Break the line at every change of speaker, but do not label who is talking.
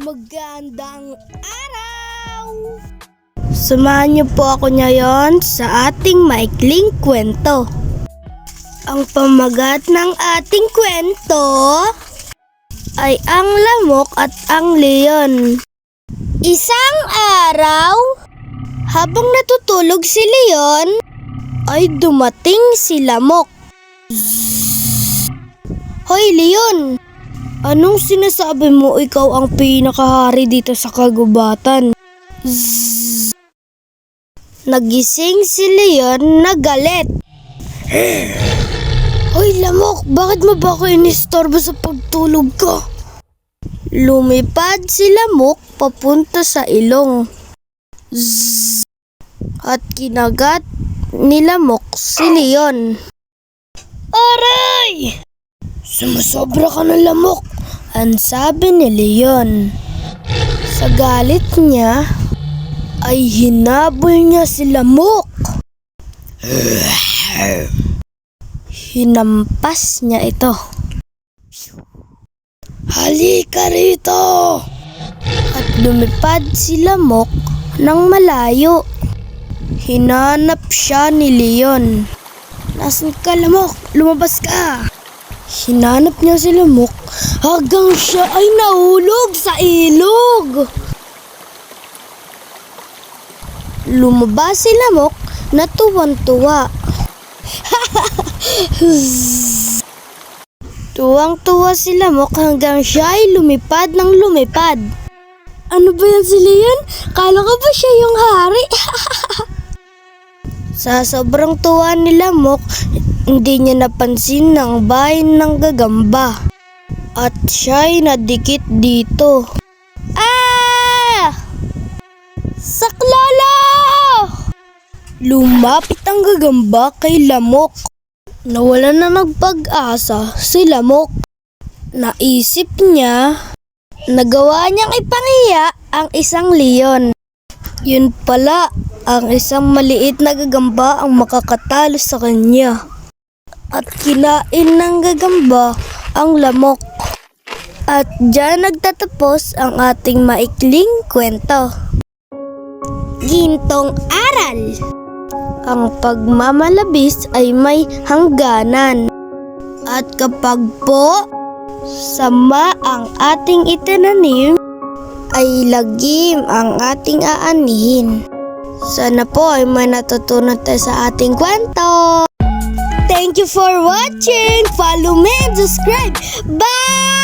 Magandang araw! Samahan niyo po ako ngayon sa ating maikling kwento. Ang pamagat ng ating kwento ay ang lamok at ang leon. Isang araw, habang natutulog si leon, ay dumating si lamok. Hoy leon, Anong sinasabi mo ikaw ang pinakahari dito sa kagubatan? Zzz. Nagising si Leon na galit. Hoy lamok, bakit mo ba ako inistorbo sa pagtulog ko? Lumipad si lamok papunta sa ilong. Zzz. At kinagat ni lamok si Leon. Aray! Sumusobra ka ng lamok, ang sabi ni Leon. Sa galit niya, ay hinabol niya si lamok. Hinampas niya ito. Halika rito! At lumipad si lamok ng malayo. Hinanap siya ni Leon. Nasaan ka lamok? Lumabas ka! Hinanap niya si Lamok hanggang siya ay nahulog sa ilog. Lumabas si Lamok na tuwang-tuwa. Tuwang-tuwa si Lamok hanggang siya ay lumipad ng lumipad. Ano ba yan si Leon? Kala ko ba siya yung hari? Sa sobrang tuwa ni Lamok, hindi niya napansin ng bahay ng gagamba. At siya'y nadikit dito. Ah! Saklolo! Lumapit ang gagamba kay Lamok. Nawala na nagpag-asa si Lamok. Naisip niya, nagawa niyang ipangiya ang isang leon. Yun pala, ang isang maliit na gagamba ang makakatalo sa kanya. At kinain ng gagamba ang lamok. At dyan nagtatapos ang ating maikling kwento. Gintong aral. Ang pagmamalabis ay may hangganan. At kapag po sama ang ating itinanim, ay lagim ang ating aanihin. Sana po ay may natutunan tayo sa ating kwento. Thank you for watching. Follow me and subscribe. Bye!